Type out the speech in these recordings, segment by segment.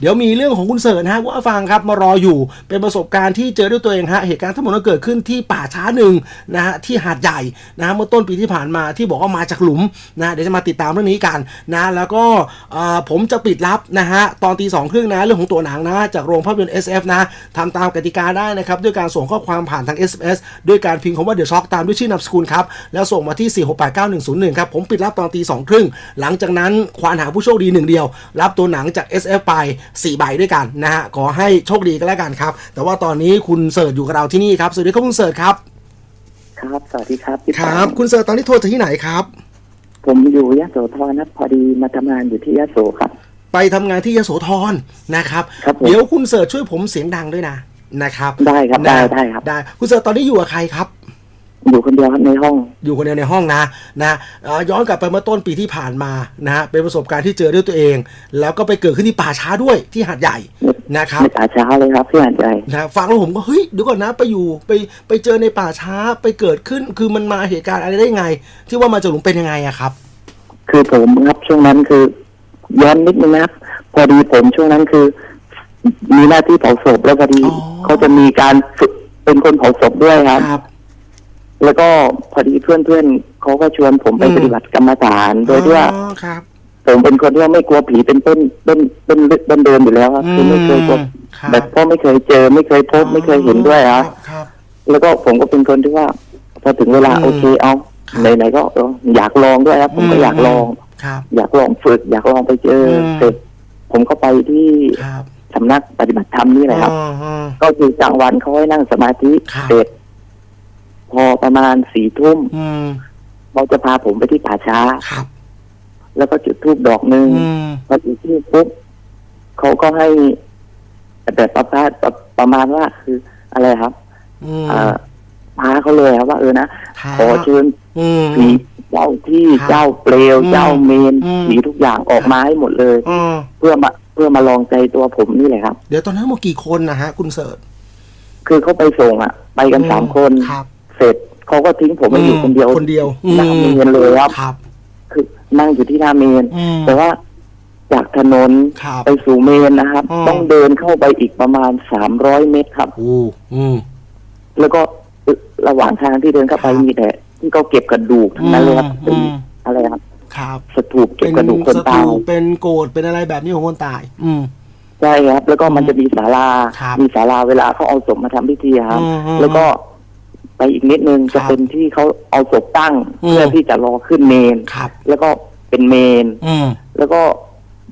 เดี๋ยวมีเรื่องของคุณเสิร์ชนะฮะว่าฟังครับมารออยู่เป็นประสบการณ์ที่เจอด้วยตัวเองฮะเหตุการณ์ทั้งหมดก็เกิดขึ้นที่ป่าช้าหนึ่งนะฮะที่หาดใหญ่นะฮะเมื่อต้นปีที่ผ่านมาที่บอกว่ามาจากหลุมนะเดี๋ยวจะมาติดตามเรื่องนี้กันนะแล้วก็ผมจะปิดลับนะฮะตอนตีสองครึ่งนะเรื่องของตัวหนังนะจากโรงภาพยนตร์ SF นะทำตามกติกาได้นะครับด้วยการส่งข้อความผ่านทาง SMS ด้วยการพิมพ์คำว่า The Shock ตามด้วยชื่อนามสกุลครับแล้วส่งมาที่ 4689101 ครับผมปิดรับตอนตีสองครึ่งหลังจากนั้นควานหาผู้โชคดีหนึ่งเดียว รับตัวหนังจาก SF ไป4ใบด้วยกันนะฮะขอให้โชคดีก็แล้วกันครับ แต่ว่าตอนนี้คุณเสิร์ชอยู่กับเราที่นี่ครับสวัสดีครับคุณเสิร์ชครับครับสวัสดีครับพี่คปารับคุณเสิร์ชตอนนี้โทรจากที่ไหนครับ ผมอยู่ยะโสธรนะพอดีมาทำงานอยู่ที่ยะโสครับ ไปทำงานที่ยโสธรนะครับ ครับผม เดี๋ยวคุณเสิร์ชช่วยผมเสียงดังด้วยนะนะครับได้ครับได้นะได้ครับ ได้คุณเสิร์ชตอนนี้อยู่กับใครครับ อยู่คนเดียวครับในห้อง อยู่คนเดียวในห้องนะนะเอ่อย้อนกลับไปเมื่อต้นปีที่ผ่านมานะฮะเป็นประสบการณ์ที่เจอด้วยตัวเอง แล้วก็ไปเกิดขึ้นที่ป่าช้าด้วยที่หาดใหญ่นะครับในป่าช้าเลยครับพี่อ่านใจ นะฟังแล้วผมก็เฮ้ยเดี๋ยวก่อนนะไปอยู่ไปไปเจอในป่าช้าไปเกิดขึ้น คือมันมาเหตุการณ์อะไรได้ไง ที่ว่ามาจากหลุมเป็นยังไงอะครับ คือผมครับช่วงนั้นคือย้อนนิดนึงนะครับ พอดีผมช่วงนั้นคือ มีหน้าที่เผาศพแล้วพอดีอ๋อ เขาจะมีการฝึกเป็นคนเผาศพด้วยครับ ครับ แล้วก็พอดีเพื่อนๆเขาก็ชวนผมไปอืม ปฏิบัติกรรมฐานโดยที่ว่าอ๋อครับ ผมเป็นคนที่ว่าไม่กลัวผีเป็นต้นต้นต้นต้นเดิมอยู่แล้วครับคือไม่เคยกลัวครับ แบบเพราะไม่เคยเจอ ไม่เคยพบไม่เคยเห็นด้วยครับครับ แล้วก็ผมก็เป็นคนที่ว่า พอถึงเวลาอืมโอเคเอาครับ ไหนๆก็เอออยากลองด้วยครับ ผมก็อืมอยากลอง ครับ อยากลองฝึก อยากลองไปเจออม เสร็จผมก็ไปที่ครับสำนักปฏิบัติธรรมนี่แหละครับอ๋ออ๋อก็คือกลางวันเขาให้นั่งสมาธิครับ เสร็จ พอประมาณสี่ทุ่มอืมเขาจะพาผมไปที่ป่าช้า ครับ แล้วก็จุดธูปดอกหนึ่งอืมพอจุดธูปปุ๊บเขาก็ให้แบบประพาสประประมาณว่าคืออะไรครับอืมอ่าพาเขาเลยครับว่าเออนะครับขอเชิญอืม ผีเจ้าที่ครับเจ้าเปลว อืมเจ้าเมนอืม ผีทุกอย่างออกมาให้หมดเลย อืมเพื่อมาเพื่อมาลองใจตัวผมนี่แหละครับ เดี๋ยวตอนนั้นหมดกี่คนนะฮะ คุณเสิร์ชคือเขาไปส่งอะ ไปกันสามคน ครับ เสร็จเขาก็ทิ้งผมมาอยู่คนเดียวคนเดียวหน้าเมนเลยครับครับ คือนั่งอยู่ที่หน้าเมนอืมแต่ว่าจากถนนครับไปสู่เมนนะครับอืมต้องเดินเข้าไปอีกประมาณสามร้อยเมตรครับโอ้อืมแล้วก็ระหว่างทางที่เดินเข้าไปครับมีแต่ที่เขาเก็บกระดูกทั้งนั้นเลยครับอืเป็นมอะไรครับครับสถูปเก็บกระดูกคนสตายถูปเป็นโกรธเป็นอะไรแบบนี้ของคนตาย อืมใช่ครับ แล้วก็มันจะมีศาลาครับมีศาลาเวลาเขาเอาศพมาทำพิธีครับอืมอืมแล้วก็ ไปอีกนิดนึงครัจะบเป็นที่เขาเอาศพตั้งอืมเพื่อที่จะรอขึ้นเมนครับแล้วก็เป็นเมนอืมแล้วก็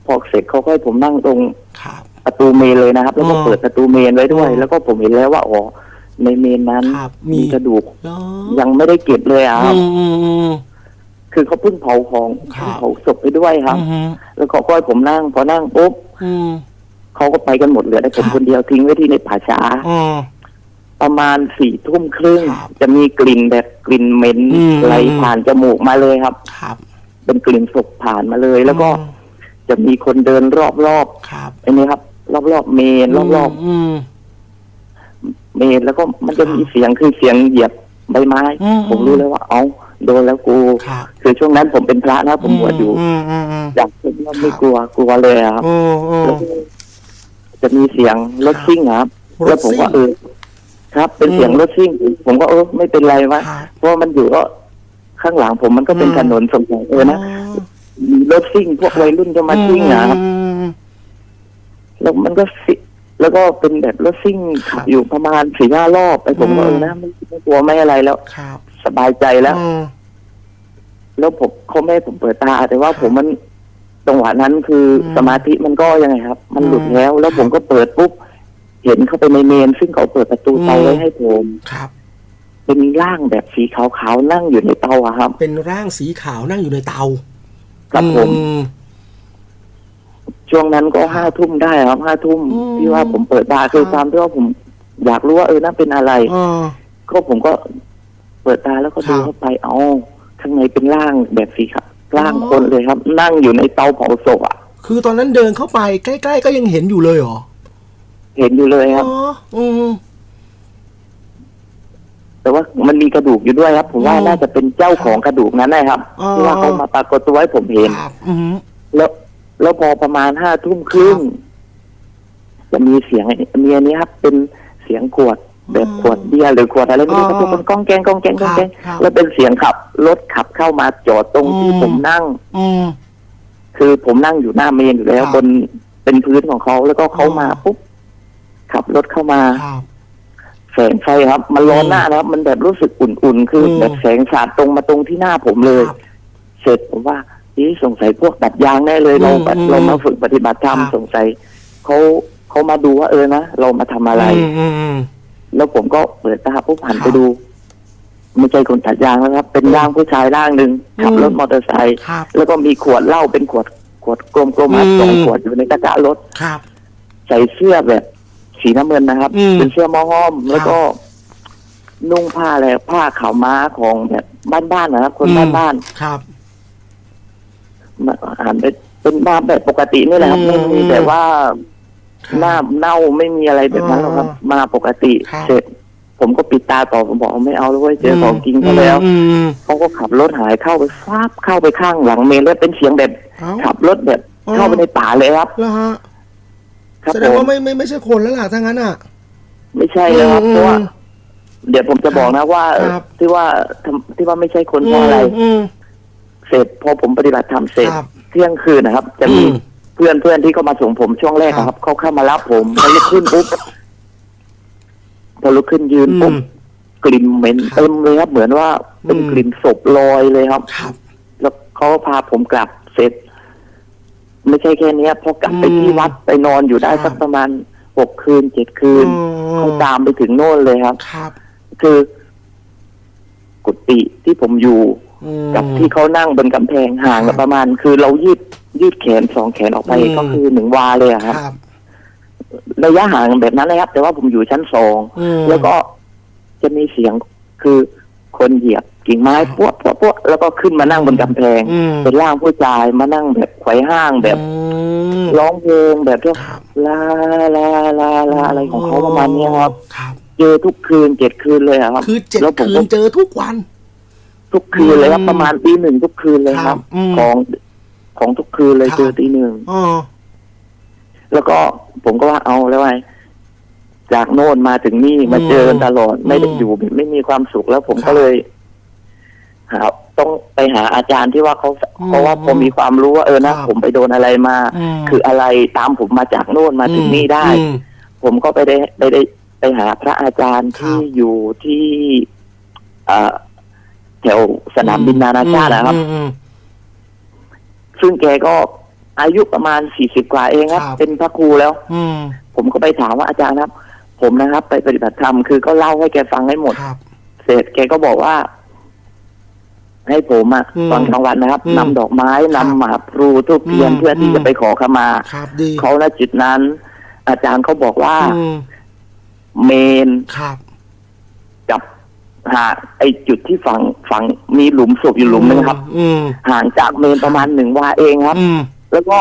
พอเสร็จเขาก็ให้ผมนั่งตรงครับประตูเมนเลยนะครับ แล้วก็อืมเปิดประตูเมนไว้ด้วยอืมแล้วก็ผมเห็นแล้วว่าอ๋อในเมนนั้นครับมีมีกระดูกเหรอยังไม่ได้เก็บเลยอะคอืรับมอืมอืมคือเขาเพิ่งเผาของครับเพิ่งเผาศพไปด้วยครับอืมแล้วเขาก็ให้ผมนั่ง พอนั่งปุ๊บอืมเขาก็ไปกันหมดเหลือแต่ผมครับคนเดียวทิ้งไว้ที่ในป่าช้าอืม ประมาณสี่ทุ่มครึ่ง ครับจะมีกลิ่นแบบกลิ่นเหม็นอืม ไหลผ่านจมูกมาเลยครับ ครับ เป็นกลิ่นศพผ่านมาเลย แล้วก็อืม จะมีคนเดินรอบรอบครับๆอันนี้ครับ รอบรอบๆเมนรอบรอบอืม ๆเมนแล้วก็มันจะครับมีเสียงคือเสียงเหยียบใบไม้ อืม ผมรู้เลยว่า เอาโดนแล้วกูครับคือช่วงนั้นผมเป็นพระนะผมบวชอยู่อืมอืมอืมจากที่ว่าไม่ครับกลัวกลัวเลยอะครับ โอ้โอ้ แล้วก็จะมีเสียงรถครับซิ่งอะครับรแล้ถวผมซิ่ง ก็เออ ครับ เป็นเสียงอืมรถซิ่ง ผมก็เออไม่เป็นไรวะครับเพราะว่ามันอยู่ก็ข้างหลังผมมันก็เป็นอืม ถนนสมองเออนะมีรถซิ่งพวกวัยรุ่นจะมาซิ่งอะครับ อืม แล้วมันก็ซิแล้วก็เป็นแบบรถซิ่งครับขับอยู่ประมาณสี่ห้ารอบไอ้ผมก็อืม เออนะไม่ไม่กลัวไม่อะไรแล้ว ครับสบายใจแล้ว อืม แล้วผมเขาไม่ให้ผมเปิดตา แต่ว่าครับผมมันจังหวะนั้นคืออมสมาธิมันก็ยังไงครับ มันหลุดอืมแล้ว แล้วครับผมก็เปิดปุ๊บ เห็นเข้าไปในเมน ซึ่งเขาเปิดประตูเตาอืมไว้ให้ผมครับ เป็นร่างแบบสีขาวๆนั่งอยู่ในเตาอะครับ เป็นร่างสีขาวนั่งอยู่ในเตาครับผมอืมช่วงนั้นก็ห้าทุ่มได้ครับห้าทุ่มอืมที่ว่าผมเปิดตาคือครับความที่ว่าผม อยากรู้ว่าเออนั่นเป็นอะไรอ๋อก็ผมก็เปิดตาแล้วก็ครัดูบเข้าไปเอ๋อข้างในเป็นร่างแบบสีขาวร่างอ๋อคนเลยครับ นั่งอยู่ในเตาเผาศพอะคือตอนนั้นเดินเข้าไปใกล้ ๆ ก็ยังเห็นอยู่เลยเหรอ เห็นอยู่เลยครับ อ๋ออืมแต่ว่ามันมีกระดูกอยู่ด้วยครับ ผมว่าอืมน่าจะเป็นเจ้าของกระดูกนั้นนะครับอ๋อที่ว่าเขามาปรากฏตัวให้ผมเห็นครับอืมแล้วแล้วพอประมาณห้าทุ่มครึ่งจะมีเสียงไอ้มีอันนี้ครับ เป็นเสียงขวดแบบอ๋อขวดเบียร์หรือขวดอะไรไม่รู้อ๋อก็ทุกคนก้องแกงก้องแกงก้องแกงครับแล้วเป็นเสียงขับรถขับเข้ามาจอดตรงที่อืมผมนั่งอืมคือผมนั่งอยู่หน้าเมนอยู่แล้วครับบนเป็นพื้นของเขาแล้วก็เขาอ๋อมาปุ๊บ ขับรถเข้ามา ครับ แสงไฟครับ มันร้อนอืมหน้านะครับ มันแบบรู้สึกอุ่นๆ คืออม แบบแสงสาดตรงมาตรงที่หน้าผมเลย ครับ เสร็จผมว่านี่สงสัยพวกตัดยางแน่เลยเราอืมอืมเรามาฝึกปฏิบัติธรรมครับ สงสัยเขาเขามาดูว่าเออนะเรามาทำอะไรอืมอืมอืม แล้วผมก็เปิดตาปุ๊บหันครับไปดูไม่ใช่คนตัดยางแล้วครับ เป็นอืมร่างผู้ชายร่างหนึ่งขับอืมรถมอเตอร์ไซค์ครับ แล้วก็มีขวดเหล้าเป็นขวดขวดกลมๆครับอืม สองขวดอยู่ในตะกร้ารถ ครับ ใส่เสื้อแบบ สีน้ำเงินนะครับ อืม เป็นเสื้อหมอห้อม แล้วก็ นุ่งผ้าอะไรผ้าขาวม้าของแบบบ้านๆนะครับ คนอืม บ้านครับ ๆมาอ่านเป็นเป็นมาแบบปกตินี่แหละครับ อืมไม่มีแบบว่าครับหน้าเน่าไม่มีอะไรแบบนั้นหรอกครับ อ๋อมาปกติ ครับ เสร็จ ผมก็ปิดตาต่อผมบอกไม่เอาแล้วเว้ยเจอของจริงเขาแล้ว อืมอืมเขาก็ขับรถหายเข้าไปฟาบเข้าไปข้างหลังเมนแล้วเป็นเสียงแบบ เอ้า ขับรถแบบอ๋อ เข้าไปในป่าเลยครับ แล้วฮะ ครับแสดผงมว่าไม่ไม่ไม่ใช่คนแล้วล่ะถ้างั้นอะ ไม่ใช่แล้วครับอืมเพราะว่า เดี๋ยวผมจะบอกนะว่าครับ ที่ว่าทำที่ว่าไม่ใช่คนเพราะอะไรอืมเสร็จพอผมปฏิบัติธรรมเสร็จครับเที่ยงคืนนะครับ จะมีอืมเพื่อนเพื่อนที่เขามาส่งผมช่วงแรกครับอะครับเขาเข้ามารับผมพอลุกขึ้นปุ๊บพอลุกขึ้นยืนอืปุ๊บม กลิ่นเหม็นครับเต็มเลยครับเหมือนว่าเป็นอืม กลิ่นศพลอยเลยครับ ครับ แล้วเขาพาผมกลับเสร็จ ไม่ใช่แค่เนี้ยพอกลับไปอืมที่วัดไปนอนอยู่ได้ครับสักประมาณหกคืนเจ็ดคืนอืมเขาตามไปถึงโน่นเลยครับ ครับ คือ กุฏิที่ผมอยู่อืมกับที่เขานั่งบนกำแพงห่างครักับนประมาณ คือเรายืดยืดแขนสองแขนออกไปอืมก็คือหนึ่งวาเลยอะคครับรับระยะห่างแบบนั้นนะครับ แต่ว่าผมอยู่ชั้นสองอืมแล้วก็จะมีเสียงคือ คนเหยียบกิ่งไม้ครับพวกพวกพวกแล้วก็ขึ้นมานั่งบนกำแพง อืม เป็นร่างผู้ชายมานั่งแบบไขว่ห้างแบบ อืมร้องเพลงแบบที่ครับลาลาลาลาอะไรของเขาประมาณเนี้ยครับ ครับ เจอทุกคืนเจ็ดคืนเลยอะครับคือเจ็ดแล้วผมคืก็นเจอทุกวัน ทุกคืนเลยครับ อืมประมาณตีหนึ่งทุกคืนเลยคครัรับบอืมของของทุกคืนเลยครับ เจอตีหนึ่ง อ๋อ แล้วก็ผมก็ว่าเอาแล้วไง จากโน่นมาถึงนี่มาเจอกันตลอดไม่ได้อยู่แบบไม่มีความสุขแล้วผมก็เลยหาต้องไปหาอาจารย์ที่ว่าเขาเพราะว่าผมมีความรู้ว่าเออนะผมไปโดนอะไรมามคืออะไรตามผมมาจากโน่นมาถึงนี่ได้อืมผมก็ไปได้ไปได้ไปหาพระอาจารย์ครับที่อยู่ที่เอ่อแถวสนามบินนานาชาตินะครับอืมอืมซึ่งแกก็อายุประมาณสี่สิบกว่าเองครับครับเป็นพระครูแล้วอืมผมก็ไปถามว่าอาจารย์ครับ ผมนะครับ ไปปฏิบัติธรรมคือก็เล่าให้แกฟังให้หมด ครับ เสร็จแกก็บอกว่า ให้ผมอะอืมตอนกลางวันนะครับอืมนำดอกไม้ครันำบหมากพลูทูบเทียนอืมเพื่อที่อืมจะไปขอขมาครับดีเขาณจุดนั้น อาจารย์เขาบอกว่าอืมเมน ครับ กับหาไอจุดที่ฝังฝังมีหลุมศพอยู่หลุมนึงครับ อืมห่างจากเมนประมาณหนึ่งวาเองครับ อืมแล้วก็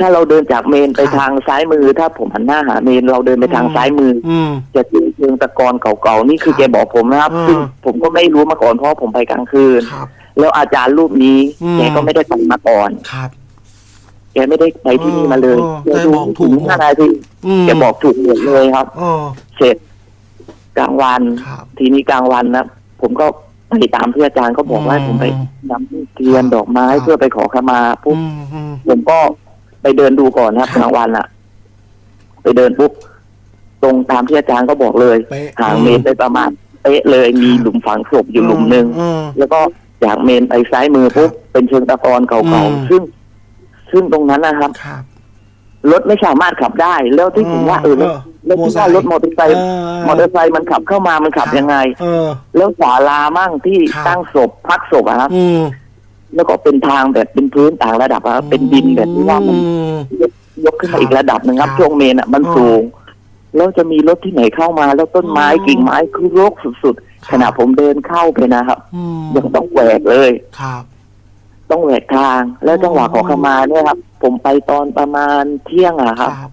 ถ้าเราเดินจากเมนไปครับทางซ้ายมือ ถ้าผมหันหน้าหาเมนเราเดินไปทางอืมซ้ายมืออืมจะเจอเชิงตะกอนเก่าๆนี่คือครับแกบอกผมนะครับอ่าซึ่งผมก็ไม่รู้มาก่อนเพราะผมไปกลางคืนครับแล้วอาจารย์รูปนี้อืมแกก็ไม่ได้ไปมาก่อนครับแกไม่ได้ไปที่นี่มาเลยอ๋อแกแกดูบอกถูกถึงห้านาทีอืมแกบอกถูกหมดเลยครับอ๋อเสร็จกลางวันครับทีนี้กลางวันนะผมก็ไปตามที่อาจารย์เขาบอกว่าให้ผมไปอืมนำทูบเทียนครับดอกไม้ครับเพื่อไปขอขมาปุ๊บอืมอืมผมก็ ไปเดินดูก่อนนะครับครับกลางวันอะไปเดินปุ๊บตรงตามที่อาจารย์ก็บอกเลยเป๊ะห่างเมนไปประมาณเป๊ะเลยมีครับหลุมฝังศพอยู่หลุมหนึ่งอืม แล้วก็จากเมนไปซ้ายมือปุ๊บเป็นเชิงตะกอนเก่าอืม ๆซึ่ง ซึ่งตรงนั้นนะครับ ครับ รถไม่สามารถขับได้ แล้วที่ผมว่าเออแล้วแล้วที่ว่ารถมอเตอร์ไซค์มอเตอร์ไซค์มันขับเข้ามามันขับยังไง เออ แล้วศาลามั่งที่ครับ ตั้งศพพักศพอะครับ อืม แล้วก็เป็นทางแบบเป็นพื้นต่างระดับอะครับเป็นดินแบบที่ว่ามันอืมยกขึ้นครัมาบอีกระดับหนึ่งครับครับช่วงเมนอะมันอ๋อสูงแล้วจะมีรถที่ไหนเข้ามา แล้วต้นไม้อ๋อกิ่งไม้คือรกสุดครับๆขณะผมเดินเข้าไปนะครับอืมยังต้องแหวกเลยครับ ต้องแหวกทาง แล้วจังหวะอ๋อขอขมาเนี่ยครับ ผมไปตอนประมาณเที่ยงอะคครัรับบ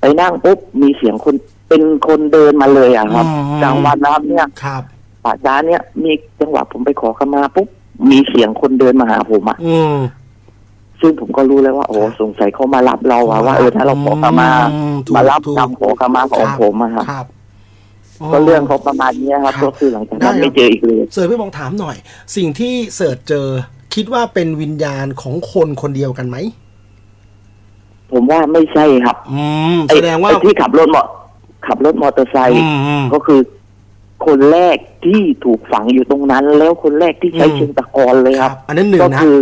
ไปนั่งปุ๊บมีเสียงคนเป็นคนเดินมาเลยอะครับอืมกลางวันนะครับเนี่ยครับป่าช้าเนี่ย มีจังหวะผมไปขอขมาปุ๊บ มีเสียงคนเดินมาหาผมอะอืมซึ่งผมก็รู้แล้วว่า โอ้สงสัยเขามารับเราอะว่าเออถ้าเราขอขมาอืมถูกมารับถูกกรรมขอขมาของผมอะครับครับ ก็เรื่องเขาประมาณเนี้ยครับครับก็คือหลังจากนั้นได้ครับไม่เจออีกเลยเสิร์ชพี่บองถามหน่อย สิ่งที่เสิร์ชเจอคิดว่าเป็นวิญญาณของคนคนเดียวกันไหมผมว่าไม่ใช่ครับ อืมไอ้แสดงว่าไอ้ที่ขับรถมอขับรถมอเตอร์ไซอืค์มอืมก็คือ คนแรกที่ถูกฝังอยู่ตรงนั้น แล้วคนแรกที่ใช้อืมเชิงตะกอนเลยคครัรับบอันนั้นหนึ่งก็นะคือ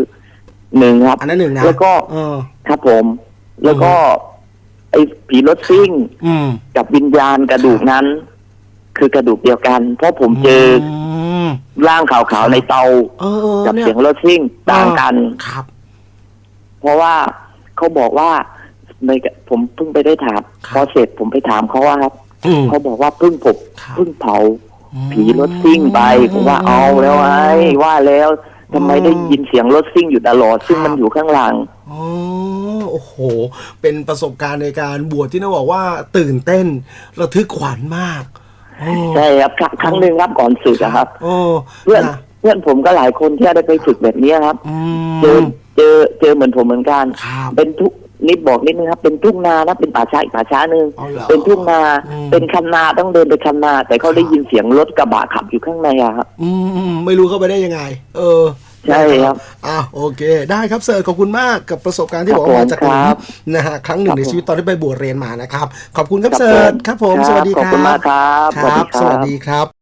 หนึ่งครับ อันนั้นหนึ่งนะแล้วก็เออครับผม แล้วก็ ไอ้ผีรถซิ่งอืมกับวิญญาณกระดูกนั้น คือกระดูกเดียวกัน เพราะผมเจออมร่างขาวๆในเตาเออเออกับเนี่ยเสียงรถซิ่งต่างกันครับ เพราะว่าเขาบอกว่าในผมเพิ่งไปได้ถามครับพอเสร็จผมไปถามเขาว่าครับอืมเขาบอกว่าเพิ่งผมครับเพิ่งเผา ผีรถซิ่งไปผมว่าเอาแล้วไอ้ว่าแล้วทำไมได้ยินเสียงรถซิ่งอยู่ตลอด ซึ่งมันอยู่ข้างหลังอ๋อโอ้โห เป็นประสบการณ์ในการบวชที่น่าบอกว่าตื่นเต้นระทึกขวัญมากโอ้ใช่ครับครั้งครั้งหนึ่งครับก่อนศึกอะครับโอ้เพื่อนนะเพื่อนผมก็หลายคนที่ได้ไปฝึกแบบนี้ครับอืเจอมเจอเจอเหมือนผมเหมือนกันครับเป็นทุก นิดบอกนิดนึงครับ เป็นทุ่งนานะเป็นป่าช้าอีกป่าช้าหนึ่งเอาเหรอเป็นทุ่งนา อืม เป็นคันนาต้องเดินไปคันนา แต่เขาได้ยินเสียงรถกระบะขับอยู่ข้างในอะครับ อืมอืมไม่รู้เข้าไปได้ยังไง เออใช่ครับอะโอเค ได้ครับเสิร์ชขอบคุณมากกับประสบการณ์ที่ครับบอกว่ามาจากหลุผมมครับนะฮะครั้งหนึ่งครับในชีวิตตอนที่ไปบวชเรียนมานะครับ ขอบคุณครับครับเสิร์ชผมครับผมครับสวัสดีขอบครัคุณบมากครับครับสวัสดีครับ สวัสดีครับ